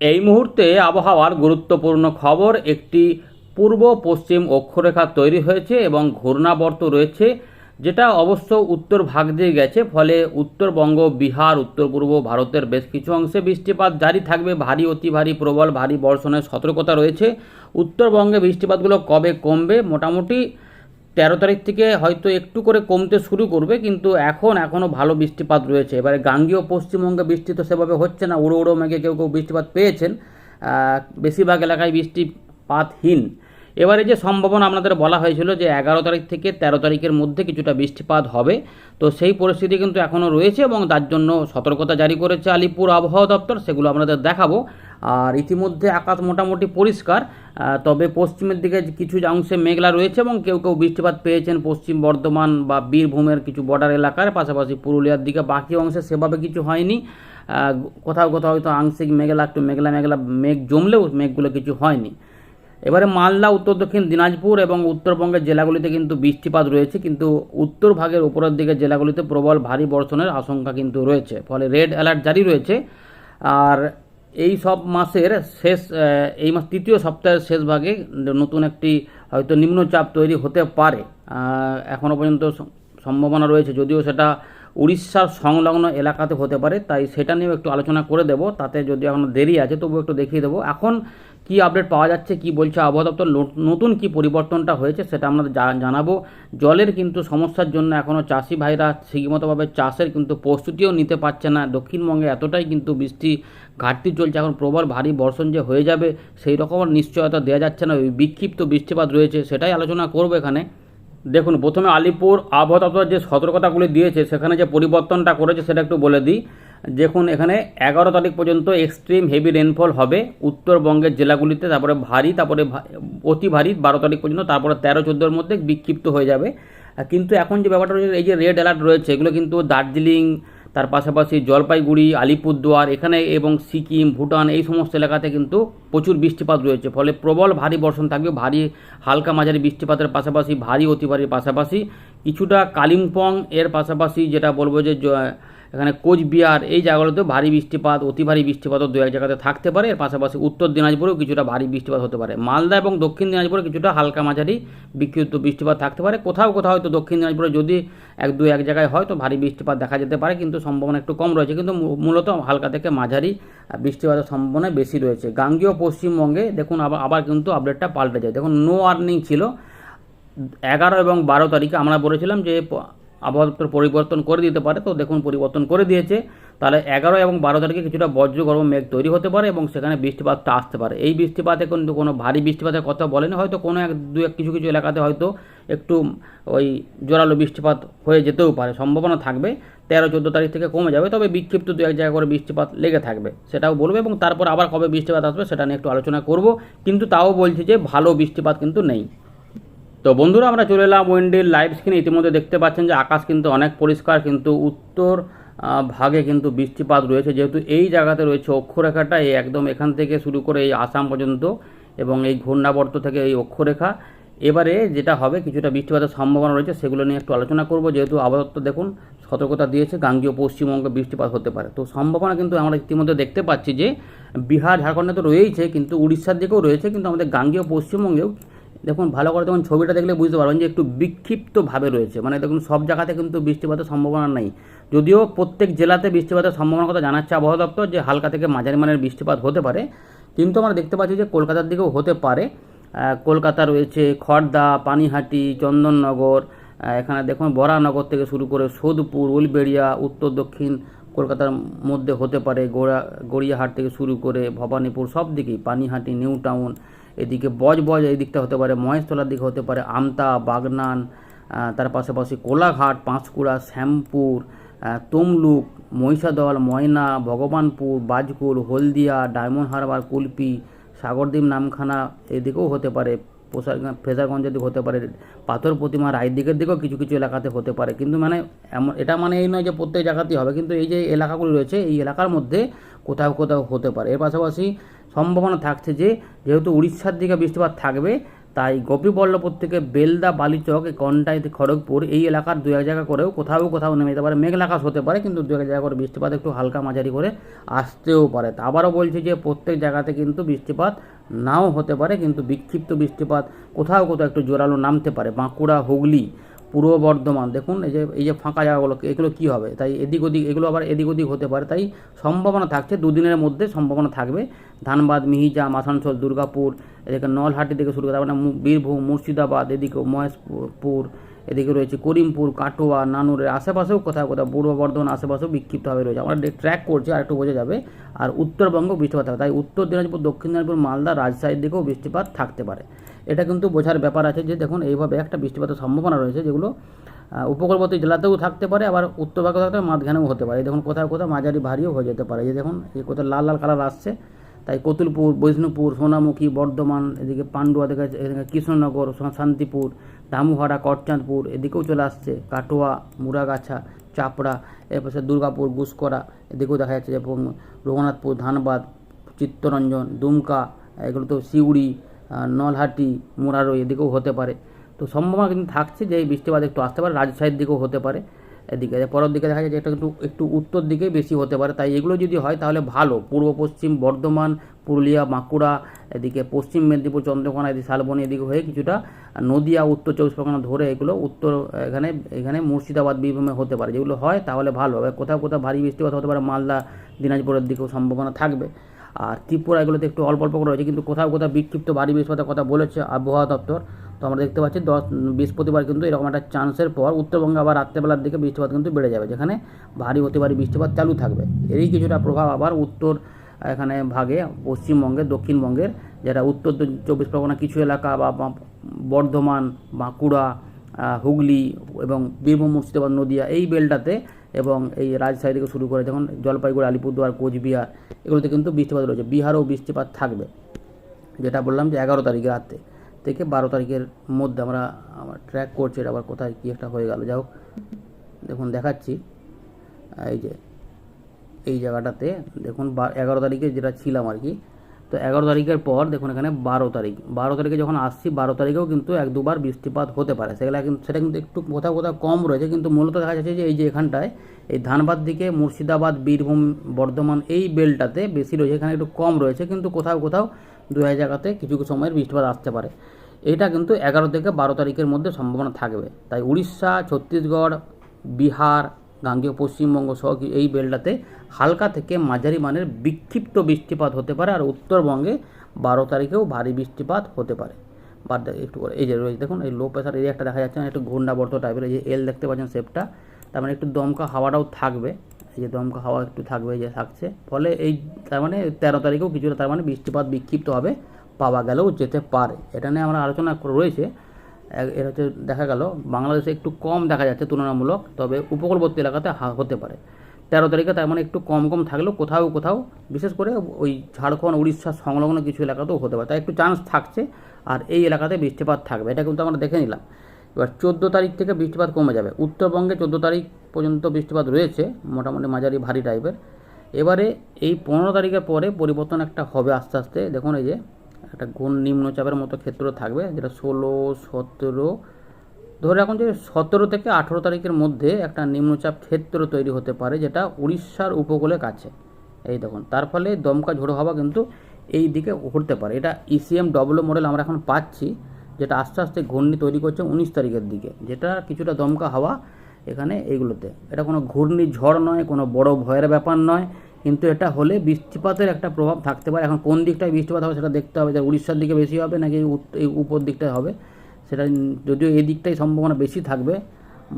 এই মুহূর্তে আবহাওয়ার গুরুত্বপূর্ণ খবর, একটি পূর্ব পশ্চিম অক্ষরেখা তৈরি হয়েছে এবং ঘূর্ণাবর্ত রয়েছে, যেটা অবশ্য উত্তর ভাগ দিয়ে গেছে, ফলে উত্তরবঙ্গ, বিহার উত্তর পূর্ব ভারতের বেশ কিছু অংশে বৃষ্টিপাত জারি থাকবে। ভারী, অতি ভারী, প্রবল, ভারী বর্ষণের সতর্কতা রয়েছে। উত্তরবঙ্গে বৃষ্টিপাতগুলো কবে কমবে? মোটামুটি তেরো তারিখ থেকে হয়তো একটু করে কমতে শুরু করবে, কিন্তু এখন এখনও ভালো বৃষ্টিপাত রয়েছে। এবারে গাঙ্গীয় পশ্চিমবঙ্গে বৃষ্টি তো সেভাবে হচ্ছে না, উড়ো উড়ো মেঘে কেউ কেউ বৃষ্টিপাত পেয়েছেন বেশিরভাগ এলাকায় বৃষ্টিপাতহীন। এবারে যে সম্ভাবনা আপনাদের বলা হয়েছিল যে এগারো তারিখ থেকে তেরো তারিখের মধ্যে কিছুটা বৃষ্টিপাত হবে, তো সেই পরিস্থিতি কিন্তু এখনও রয়েছে এবং তার জন্য সতর্কতা জারি করেছে আলিপুর আবহাওয়া দপ্তর, সেগুলো আপনাদের দেখাবো। আর ইতিমধ্যে আকাশ মোটামুটি পরিষ্কার তবে পশ্চিমের দিকে কিছু অংশে মেঘলা রয়েছে এবং কেউ কেউ বৃষ্টিপাত পেয়েছেন পশ্চিম বর্ধমান বা বীরভূমের কিছু বর্ডার এলাকার, পাশাপাশি পুরুলিয়ার দিকে বাকি অংশে সেভাবে কিছু হয়নি। কোথাও কোথাও হয়তো আংশিক মেঘলা, একটু মেঘলা মেঘলা মেঘ জমলেও মেঘগুলো কিছু হয়নি। এবারে মালদা, উত্তর, দক্ষিণ দিনাজপুর এবং উত্তরবঙ্গের জেলাগুলিতে কিন্তু বৃষ্টিপাত রয়েছে, কিন্তু উত্তর ভাগের উপরের দিকে জেলাগুলিতে প্রবল ভারী বর্ষণের আশঙ্কা কিন্তু রয়েছে, ফলে রেড অ্যালার্ট জারি রয়েছে। আর এই সব মাসের শেষ এই মাস তৃতীয় সপ্তাহের শেষ ভাগে নতুন একটি হয়তো নিম্নচাপ তৈরি হতে পারে। এখনও পর্যন্ত সম্ভাবনা রয়েছে, যদিও সেটা উড়িষ্যার সংলগ্ন এলাকাতে হতে পারে, তাই সেটা নিয়েও একটু আলোচনা করে দেব। তাতে যদি এখন দেরি আছে তবু একটু দেখিয়ে দেবো। এখন কি আপডেট পাওয়া যাচ্ছে, কি বলছে আবহাওয়া দপ্তর নতুন কি পরিবর্তনটা হয়েছে সেটা আমরা জানাব। জলের কিন্তু সমস্যার জন্য এখনও চাষি ভাইরা ঠিকমতোভাবে চাষের কিন্তু প্রস্তুতিও নিতে পারছে না। দক্ষিণবঙ্গে এতটাই কিন্তু বৃষ্টি ঘাটতি চলছে, এখন প্রবল ভারী বর্ষণ যে হয়ে যাবে সেই রকম নিশ্চয়তা দেওয়া যাচ্ছে না। ওই বিক্ষিপ্ত বৃষ্টিপাত রয়েছে সেটাই আলোচনা করব এখানে। দেখুন, প্রথমে আলিপুর আবহাওয়া দপ্তর যে সতর্কতাগুলি দিয়েছে, সেখানে যে পরিবর্তনটা করেছে সেটা একটু বলে দিই। দেখুন, এখানে এগারো তারিখ পর্যন্ত এক্সট্রিম হেভি রেনফল হবে উত্তরবঙ্গের জেলাগুলিতে, তারপরে ভারী, তারপরে অতি ভারী, বারো তারিখ পর্যন্ত, তারপরে তেরো, চোদ্দোর মধ্যে বিক্ষিপ্ত হয়ে যাবে। কিন্তু এখন যে ব্যাপারটা রয়েছে, এই যে রেড অ্যালার্ট রয়েছে, এগুলো কিন্তু দার্জিলিং, তার পাশাপাশি জলপাইগুড়ি, আলিপুরদুয়ার, এখানে এবং সিকিম, ভুটান, এই সমস্ত এলাকাতে কিন্তু প্রচুর বৃষ্টিপাত রয়েছে। ফলে প্রবল ভারী বর্ষণ থাকবে, ভারী হালকা মাঝারি বৃষ্টিপাতের পাশাপাশি, ভারী অতি ভারীর পাশাপাশি। কিছুটা কালিম্পং এর পাশাপাশি যেটা বলব যে এখানে কোচবিহার, এই জায়গাগুলোতে ভারী বৃষ্টিপাত, অতি ভারী বৃষ্টিপাতও দু এক জায়গাতে থাকতে পারে। এর পাশাপাশি উত্তর দিনাজপুরেও কিছুটা ভারী বৃষ্টিপাত হতে পারে। মালদা এবং দক্ষিণ দিনাজপুরে কিছুটা হালকা মাঝারি বিক্ষিপ্ত বৃষ্টিপাত থাকতে পারে। কোথাও কোথাও হয়তো দক্ষিণ দিনাজপুরে যদি এক দু এক জায়গায় হয় তো ভারী বৃষ্টিপাত দেখা যেতে পারে, কিন্তু সম্ভাবনা একটু কম রয়েছে। কিন্তু মূলত হালকা থেকে মাঝারি বৃষ্টিপাতের সম্ভাবনা বেশি রয়েছে। গাঙ্গীয় পশ্চিমবঙ্গে দেখুন আবার আবার কিন্তু আপডেটটা পাল্টে যায়। দেখুন নো ওয়ার্নিং ছিল। এগারো এবং বারো তারিখে আমরা বলেছিলাম যে আবহাওয়া দপ্তর পরিবর্তন করে দিতে পারে, তো দেখুন পরিবর্তন করে দিয়েছে। তাহলে এগারো এবং বারো তারিখে কিছুটা বজ্রগর্ভ মেঘ তৈরি হতে পারে এবং সেখানে বৃষ্টিপাতটা আসতে পারে। এই বৃষ্টিপাতে কিন্তু কোনো ভারী বৃষ্টিপাতের কথা বলেনি, হয়তো কোনো এক, দু এক কিছু কিছু এলাকাতে হয়তো একটু ওই জোরালো বৃষ্টিপাত হয়ে যেতেও পারে, সম্ভাবনা থাকবে। তেরো, চোদ্দ তারিখ থেকে কমে যাবে, তবে বিক্ষিপ্ত দু এক জায়গা করে বৃষ্টিপাত লেগে থাকবে, সেটাও বলবে এবং তারপর আবার কবে বৃষ্টিপাত আসবে সেটা নিয়ে একটু আলোচনা করব। কিন্তু তাও বলছি যে ভালো বৃষ্টিপাত কিন্তু নেই। তো বন্ধুরা, আমরা চলে এলাম উইন্ডের লাইভ স্ক্রিনে ইতিমধ্যে দেখতে পাচ্ছেন যে আকাশ কিন্তু অনেক পরিষ্কার, কিন্তু উত্তর ভাগে কিন্তু বৃষ্টিপাত রয়েছে। যেহেতু এই জায়গাতে রয়েছে অক্ষরেখাটা, এই একদম এখান থেকে শুরু করে এই আসাম পর্যন্ত এবং এই ঘূর্ণাবর্ত থেকে এই অক্ষরেখা। এবারে যেটা হবে, কিছুটা বৃষ্টিপাতের সম্ভাবনা রয়েছে, সেগুলো নিয়ে একটু আলোচনা করব। যেহেতু আবহাওয়া দেখুন, সতর্কতা দিয়েছে, গাঙ্গীয় পশ্চিমবঙ্গে বৃষ্টিপাত হতে পারে। তো সম্ভাবনা কিন্তু আমরা ইতিমধ্যে দেখতে পাচ্ছি যে, বিহার, ঝাড়খণ্ডে তো রয়েইছে, কিন্তু উড়িষ্যার দিকেও রয়েছে, কিন্তু আমাদের গাঙ্গীয় পশ্চিমবঙ্গেও দেখুন, ভালো করে তখন ছবিটা দেখলে বুঝতে পারবেন যে একটু বিক্ষিপ্তভাবে রয়েছে। মানে দেখুন, সব জায়গাতে কিন্তু বৃষ্টিপাতের সম্ভাবনা নেই। যদিও প্রত্যেক জেলাতে বৃষ্টিপাতের সম্ভাবনার কথা জানাচ্ছে আবহাওয়া দপ্তর যে হালকা থেকে মাঝারি মানের বৃষ্টিপাত হতে পারে। কিন্তু আমরা দেখতে পাচ্ছি যে কলকাতার দিকেও হতে পারে। কলকাতা রয়েছে খড়দা পানিহাটি, চন্দননগর এখানে দেখুন, বরানগর থেকে শুরু করে সোদপুর, উলবেড়িয়া, উত্তর দক্ষিণ কলকাতার মধ্যে হতে পারে, গোড়া, গড়িয়াহাট থেকে শুরু করে ভবানীপুর সব দিকেই, পানিহাটি, নিউ টাউন, এদিকে বজ বজ এই দিকটা হতে পারে, মহেশতলার দিকে হতে পারে, আমতা, বাগনান তার পাশাপাশি কোলাঘাট, পাঁশকুড়া, শ্যামপুর তমলুক, মহিষাদল, ময়না, ভগবানপুর, বাজকুল, হলদিয়া, ডায়মন্ড হারবার, কুলপি, সাগরদ্বীপ, নামখানা এদিকেও হতে পারে। পোশাক- ফ্রেজারগঞ্জের দিকে হতে পারে, পাথর প্রতিমা রায়ের দিকের দিকেও কিছু কিছু এলাকাতে হতে পারে। কিন্তু মানে এমন এটা মানে এই নয় যে প্রত্যেক জায়গাতেই হবে, কিন্তু এই যে এলাকাগুলি রয়েছে, এই এলাকার মধ্যে কোথাও কোথাও হতে পারে। এর পাশাপাশি সম্ভাবনা থাকছে যে, যেহেতু উড়িষ্যার দিকে বৃষ্টিপাত থাকবে, তাই গোপীবল্লভপুর থেকে বেলদা, বালিচক কন্টাই, খড়গপুর, এই এলাকার দু এক জায়গা করেও কোথাও কোথাও নেমে যেতে পারে। মেঘলা আকাশ হতে পারে, কিন্তু দু এক জায়গা করে বৃষ্টিপাত একটু হালকা মাঝারি করে আসতেও পারে। তা আবারও বলছি যে, প্রত্যেক জায়গাতে কিন্তু বৃষ্টিপাত নাও হতে পারে, কিন্তু বিক্ষিপ্ত বৃষ্টিপাত কোথাও কোথাও একটু জোরালো নামতে পারে। বাঁকুড়া, হুগলি, পূর্ব বর্ধমান, দেখুন এই যে এই যে ফাঁকা জায়গাগুলো এগুলো কী হবে? তাই এদিক ওদিক, এগুলো আবার এদিক ওদিক হতে পারে। তাই সম্ভাবনা থাকছে, দুদিনের মধ্যে সম্ভাবনা থাকবে। ধানবাদ মিহিজা আসানসোল, দুর্গাপুর, এদিকে নলহাটি থেকে শুরু করে, তারপরে বীরভূম, মুর্শিদাবাদ, এদিকে মহেশপুর এদিকে রয়েছে করিমপুর, কাটোয়া, নানুরের আশেপাশেও কোথাও কোথাও পূর্ব বর্ধমান আশেপাশেও বিক্ষিপ্তভাবে রয়েছে। আমরা ট্র্যাক করছি আর একটু বোঝা যাবে। আর উত্তরবঙ্গ বৃষ্টিপাত থাকবে। তাই উত্তর দিনাজপুর, দক্ষিণ দিনাজপুর, মালদা, রাজশাহীর দিকেও বৃষ্টিপাত থাকতে পারে। এটা কিন্তু বোঝার ব্যাপার আছে যে, দেখুন, এইভাবে একটা বৃষ্টিপাতের সম্ভাবনা রয়েছে যেগুলো উপকূলবর্তী জেলাতেও থাকতে পারে, আবার উত্তর ভাগে থাকতে মাঝখানেও হতে পারে। দেখুন, কোথাও কোথাও মাঝারি ভারীও হয়ে যেতে পারে। যে দেখুন, এই কোথাও লাল লাল কালার আসছে। তাই কতুলপুর বৈষ্ণুপুর সোনামুখী, বর্ধমান, এদিকে পান্ডুয়া থেকে এদিকে কৃষ্ণনগর, শান্তিপুর দামুহারা করচাঁদপুর এদিকেও চলে আসছে কাটোয়া মুরাগাছা চাপড়া এরপরে দুর্গাপুর, গুসকরা, এদিকেও দেখা যাচ্ছে এবং রঘুনাথপুর, ধানবাদ, চিত্তরঞ্জন, দুমকা, এগুলো তো সিউড়ি নলহাটি মুরারো এদিকেও হতে পারে। তো সম্ভাবনা কিন্তু থাকছে যে এই বৃষ্টিপাত একটু আসতে পারে, রাজশাহীর দিকেও হতে পারে। এদিকে পরের দিকে দেখা যায় যে এটা একটু একটু উত্তর দিকেই বেশি হতে পারে। তাই এগুলো যদি হয় তাহলে ভালো। পূর্ব, পশ্চিম, বর্ধমান, পুরুলিয়া, বাঁকুড়া, এদিকে পশ্চিম মেদিনীপুর, চন্দ্রকোনা, এদিকে শালবনী, এদিকে হয়ে কিছুটা নদিয়া, উত্তর চব্বিশ পরগনা ধরে এগুলো উত্তর এখানে এখানে মুর্শিদাবাদ, বীরভূমে হতে পারে। যেগুলো হয় তাহলে ভালো। হবে কোথাও কোথাও ভারী বৃষ্টিপাত হতে পারে। মালদা, দিনাজপুরের দিকেও সম্ভাবনা থাকবে। আর ত্রিপুরা এগুলোতে একটু অল্প অল্প করে রয়েছে। কিন্তু কোথাও কোথাও বিক্ষিপ্ত ভারী বৃষ্টিপাতের কথা বলেছে আবহাওয়া দপ্তর। তো আমরা দেখতে পাচ্ছি দশ, বৃহস্পতিবার কিন্তু এরকম একটা চান্সের পর উত্তরবঙ্গে আবার রাত্রেবেলার দিকে বৃষ্টিপাত কিন্তু বেড়ে যাবে, যেখানে ভারী অতি ভারী বৃষ্টিপাত চালু থাকবে। এরই কিছুটা প্রভাব আবার উত্তর, এখানে ভাগে পশ্চিমবঙ্গের, দক্ষিণবঙ্গের, যেটা উত্তর চব্বিশ পরগনা কিছু এলাকা বা বর্ধমান, বাঁকুড়া হুগলি এবং বীরভূম, মুর্শিদাবাদ, নদিয়া এই বেলটাতে এবং এই রাজশাহী থেকে শুরু করে যখন জলপাইগুড়ি, আলিপুরদুয়ার, কোচবিহার এগুলোতে কিন্তু বৃষ্টিপাত রয়েছে। বিহারেও বৃষ্টিপাত থাকবে, যেটা বললাম যে এগারো তারিখে রাতে থেকে বারো তারিখের মধ্যে আমরা আমার ট্র্যাক করছি এটা আবার কোথায় কী একটা হয়ে গেল। যাই হোক দেখুন দেখাচ্ছি। এই যে, এই জায়গাটাতে দেখুন এগারো তারিখে যেটা ছিলাম আর কি, তো এগারো তারিখের পর দেখুন এখানে বারো তারিখ, বারো তারিখে যখন আসছি, বারো তারিখেও কিন্তু এক দুবার বৃষ্টিপাত হতে পারে। সেগুলো কিন্তু, সেটা কিন্তু একটু কোথাও কোথাও কম রয়েছে, কিন্তু মূলত দেখা যাচ্ছে যে এই যে এখানটায়, এই ধানবাদ দিকে মুর্শিদাবাদ, বীরভূম, বর্ধমান এই বেলটাতে বেশি রয়েছে, এখানে একটু কম রয়েছে, কিন্তু কোথাও কোথাও দু জায়গাতে কিছু কিছু সময়ের বৃষ্টিপাত আসতে পারে। এটা কিন্তু এগারো থেকে বারো তারিখের মধ্যে সম্ভাবনা থাকবে। তাই উড়িষ্যা, ছত্তিশগড়, বিহার, গাঙ্গেয়, পশ্চিমবঙ্গ সহ এই বেলটাতে হালকা থেকে মাঝারি মানের বিক্ষিপ্ত বৃষ্টিপাত হতে পারে আর উত্তরবঙ্গে বারো তারিখেও ভারী বৃষ্টিপাত হতে পারে। বাদ একটু এই যে রয়েছে, দেখুন, এই লো প্রেশার এরিয়াটা দেখা যাচ্ছে না, একটু ঘূর্ণাবর্ত টাইপের এই যে এল দেখতে পাচ্ছেন শেপটা তার মানে একটু দমকা হাওয়াটাও থাকবে। এই যে দমকা হাওয়া একটু থাকবে যে থাকছে। ফলে এই তার মানে তেরো তারিখেও কিছুটা তার মানে বৃষ্টিপাত বিক্ষিপ্ত হবে, পাওয়া গেলেও যেতে পারে। এটা নিয়ে আমরা আলোচনা রয়েছে। এর হচ্ছে দেখা গেল, বাংলাদেশে একটু কম দেখা যাচ্ছে তুলনামূলক, তবে উপকূলবর্তী এলাকাতে হতে পারে। তেরো তারিখে তার মানে একটু কম কম থাকলেও কোথাও কোথাও, বিশেষ করে ওই ঝাড়খণ্ড, উড়িষ্যা সংলগ্ন কিছু এলাকাতেও হতে পারে। তাই একটু চান্স থাকছে, আর এই এলাকাতে বৃষ্টিপাত থাকবে। এটা কিন্তু আমরা দেখে নিলাম। এবার চোদ্দ তারিখ থেকে বৃষ্টিপাত কমে যাবে। উত্তরবঙ্গে চোদ্দ তারিখ পর্যন্ত বৃষ্টিপাত রয়েছে, মোটামুটি মাঝারি ভারী টাইপের। এবারে এই পনেরো তারিখের পরে পরিবর্তন একটা হবে আস্তে আস্তে। দেখুন এই যে, একটা ঘূর্ণ নিম্নচাপের মতো ক্ষেত্র থাকবে, যেটা ষোলো, সতেরো, ধরে রাখুন যে সতেরো থেকে আঠেরো তারিখের মধ্যে একটা নিম্নচাপ ক্ষেত্র তৈরি হতে পারে, যেটা উড়িষ্যার উপকূলে কাছে। এই দেখুন, তার ফলে দমকা ঝোড়ো হাওয়া কিন্তু এই দিকে উঠতে পারে। এটা ইসিএম ডব্লু মডেল আমরা এখন পাচ্ছি। যেটা আস্তে আস্তে ঘূর্ণি তৈরি করছে উনিশ তারিখের দিকে, যেটা কিছুটা দমকা হাওয়া এখানে এইগুলোতে এটা কোনো ঘূর্ণি ঝড় নয়, কোনো বড় ভয়ের ব্যাপার নয়, কিন্তু এটা হলে বৃষ্টিপাতের একটা প্রভাব থাকতে পারে। এখন কোন দিকটায় বৃষ্টিপাত হবে সেটা দেখতে হবে, যে উড়িষ্যার দিকে বেশি হবে নাকি এই উপর দিকটায় হবে, সেটা যদিও এই দিকটাই সম্ভাবনা বেশি থাকবে,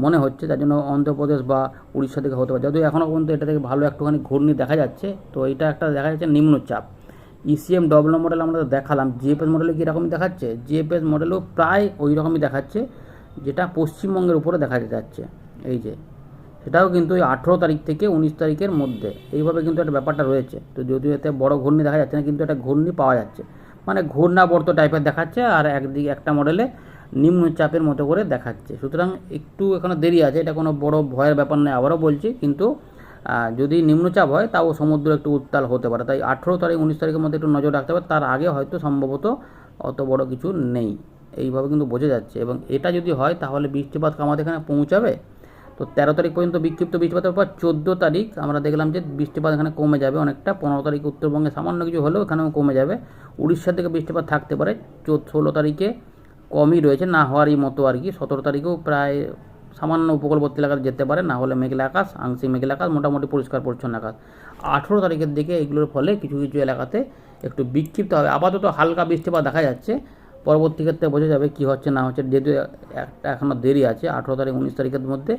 মনে হচ্ছে যার জন্য অন্ধ্রপ্রদেশ বা উড়িষ্যা থেকে হতে পারে। যদিও এখনও পর্যন্ত এটা থেকে ভালো একটুখানি ঘূর্ণি দেখা যাচ্ছে, তো এটা একটা দেখা যাচ্ছে নিম্নচাপ। ইসিএম ডবল মডেল আমরা দেখালাম জিএফএস মডেলে কীরকমই দেখাচ্ছে? জিএফএস মডেলও প্রায় ওই রকমই দেখাচ্ছে, যেটা পশ্চিমবঙ্গের উপরে দেখা যাচ্ছে। এই যে, সেটাও কিন্তু ওই আঠেরো তারিখ থেকে উনিশ তারিখের মধ্যে। এইভাবে কিন্তু একটা ব্যাপারটা রয়েছে। তো যদিও এতে বড় ঘূর্ণি দেখা যাচ্ছে না, কিন্তু একটা ঘূর্ণি পাওয়া যাচ্ছে। মানে ঘূর্ণাবর্ত টাইপের দেখাচ্ছে আর একদিকে একটা মডেলে নিম্নচাপের মতো করে দেখাচ্ছে। সুতরাং একটু এখনও দেরি আছে, এটা কোনো বড় ভয়ের ব্যাপার নয়, আবারও বলছি, কিন্তু যদি নিম্নচাপ হয়, তাও সমুদ্র একটু উত্তাল হতে পারে। তাই আঠেরো তারিখ, উনিশ তারিখের মধ্যে একটু নজর রাখতে হবে। তার আগে হয়তো সম্ভবত অত বড় কিছু নেই। এইভাবে কিন্তু বোঝা যাচ্ছে। এবং এটা যদি হয়, তাহলে বৃষ্টিপাত আমাদের এখানে পৌঁছাবে। তো তেরো তারিখ পর্যন্ত বিক্ষিপ্ত বৃষ্টিপাতের পর চোদ্দ তারিখ আমরা দেখলাম যে বৃষ্টিপাত এখানে কমে যাবে অনেকটা। পনেরো তারিখ উত্তরবঙ্গে সামান্য কিছু হলেও এখানেও কমে যাবে। উড়িষ্যা থেকে বৃষ্টিপাত থাকতে পারে। চোদ্দ, ষোলো তারিখে কমই রয়েছে। না হওয়ারই মতো আর কি। সতেরো তারিখেও প্রায় সামান্য উপকূলবর্তী এলাকায় যেতে পারে, না হলে মেঘলা আকাশ, আংশিক মেঘলা আকাশ, মোটামুটি পরিষ্কার পরিচ্ছন্ন আকাশ। আঠেরো তারিখের দিকে এগুলোর ফলে কিছু কিছু এলাকাতে একটু বিক্ষিপ্ত হবে। আপাতত হালকা বৃষ্টিপাত দেখা যাচ্ছে। পরবর্তী ক্ষেত্রে বোঝা যাবে কী হচ্ছে, না হচ্ছে। যেহেতু একটা এখনও দেরি আছে, আঠেরো তারিখ, উনিশ তারিখের মধ্যে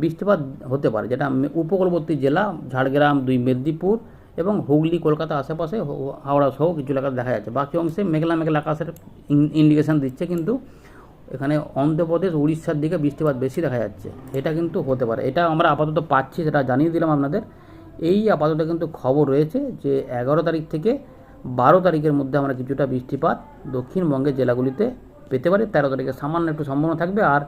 বৃষ্টিপাত হতে পারে, যেটা উপকূলবর্তী জেলা ঝাড়গ্রাম, দুই মেদিনীপুর এবং হুগলি কলকাতা আশেপাশে হাওড়া সহ কিছু এলাকা দেখা যাচ্ছে। বাকি অংশে মেঘলা মেঘলা আকাশের ইন্ডিকেশন দিচ্ছে, কিন্তু এখানে অন্ধ্রপ্রদেশ, উড়িষ্যার দিকে বৃষ্টিপাত বেশি দেখা যাচ্ছে। এটা কিন্তু হতে পারে। এটা আমরা আপাতত পাচ্ছি, সেটা জানিয়ে দিলাম আপনাদের। এই আপাতত কিন্তু খবর রয়েছে যে এগারো তারিখ থেকে বারো তারিখের মধ্যে আমরা কিছুটা বৃষ্টিপাত দক্ষিণবঙ্গের জেলাগুলিতে পেতে পারি। তেরো তারিখে সামান্য একটু সম্ভাবনা থাকবে। আর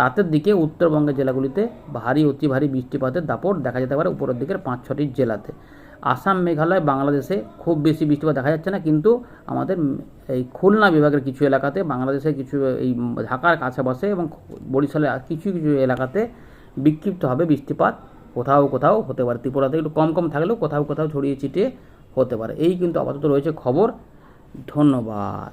রাতের দিকে উত্তরবঙ্গের জেলাগুলিতে ভারী, অতি ভারী বৃষ্টিপাতের দাপট দেখা যেতে পারে উপরের দিকের পাঁচ ছটি জেলাতে। আসাম মেঘালয় বাংলাদেশে খুব বেশি বৃষ্টিপাত দেখা যাচ্ছে না, কিন্তু আমাদের এই খুলনা বিভাগের কিছু এলাকাতে, বাংলাদেশের কিছু এই ঢাকার কাছাপাশে এবং বরিশালের কিছু কিছু এলাকাতে বিক্ষিপ্ত হবে বৃষ্টিপাত। কোথাও কোথাও হতে পারে। ত্রিপুরাতে একটু কম কম থাকলেও কোথাও কোথাও ছড়িয়ে ছিটিয়ে হতে পারে। এই কিন্তু আপাতত রয়েছে খবর। ধন্যবাদ।